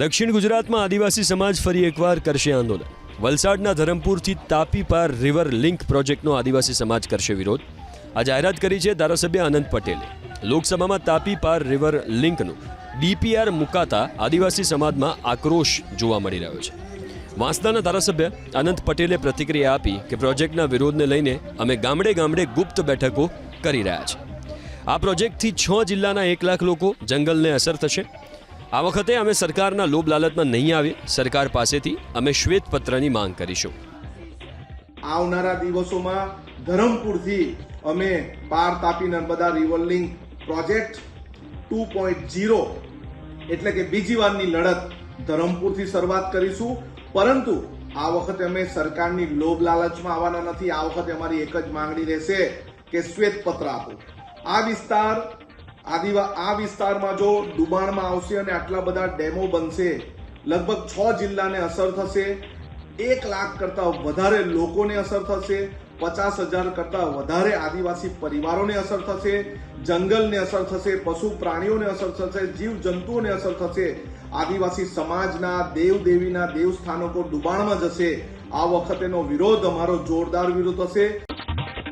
દક્ષિણ ગુજરાતમાં આદિવાસી સમાજ ફરી એકવાર કરશે આંદોલન. વલસાડના ધરમપુરથી તાપી પાર રિવર લિંક પ્રોજેક્ટનો આદિવાસી સમાજ કરશે વિરોધ. આ જાહેરાત કરી છે ધારાસભ્ય અનંત પટેલે. લોકસભામાં તાપી પાર રિવર લિંકનું ડીપીઆર મુકાતા આદિવાસી સમાજમાં આક્રોશ જોવા મળી રહ્યો છે. વાંસદાના ધારાસભ્ય અનંત પટેલે પ્રતિક્રિયા આપી કે પ્રોજેક્ટના વિરોધને લઈને અમે ગામડે ગામડે ગુપ્ત બેઠકો કરી રહ્યા છીએ આ પ્રોજેક્ટથી છ જિલ્લાના એક લાખ લોકો જંગલને અસર થશે. આ વખતે અમે સરકારના લોભ લાલચમાં નહીં આવીએ. સરકાર પાસેથી અમે શ્વેતપત્રની માંગ કરીશું. આવનારા દિવસોમાં ધરમપુરથી અમે પાર Tapi Narmada river project two point zero એટલે કે બીજી વારની લડત ધરમપુરથી શરૂઆત કરીશું. પરંતુ આ વખતે અમે સરકારની લોભ લાલચમાં આવવાના નથી. આ વખતે અમારી એક જ માંગણી રહેશે કે શ્વેતપત્ર આપો. આ વિસ્તાર આદિવા આ વિસ્તારમાં જો ડુબાણમાં આવશે અને આટલા બધા ડેમો બનશે, લગભગ છ જિલ્લાને અસર થશે. એક લાખ કરતા વધારે લોકોને અસર થશે. પચાસ હજાર કરતા વધારે આદિવાસી પરિવારોને અસર થશે. જંગલને અસર થશે, પશુ પ્રાણીઓને અસર થશે, જીવ જંતુઓને અસર થશે. આદિવાસી સમાજના દેવ દેવીના દેવસ્થાનકો ડુબાણમાં જશે. આ વખતેનો વિરોધ અમારો જોરદાર વિરોધ હશે.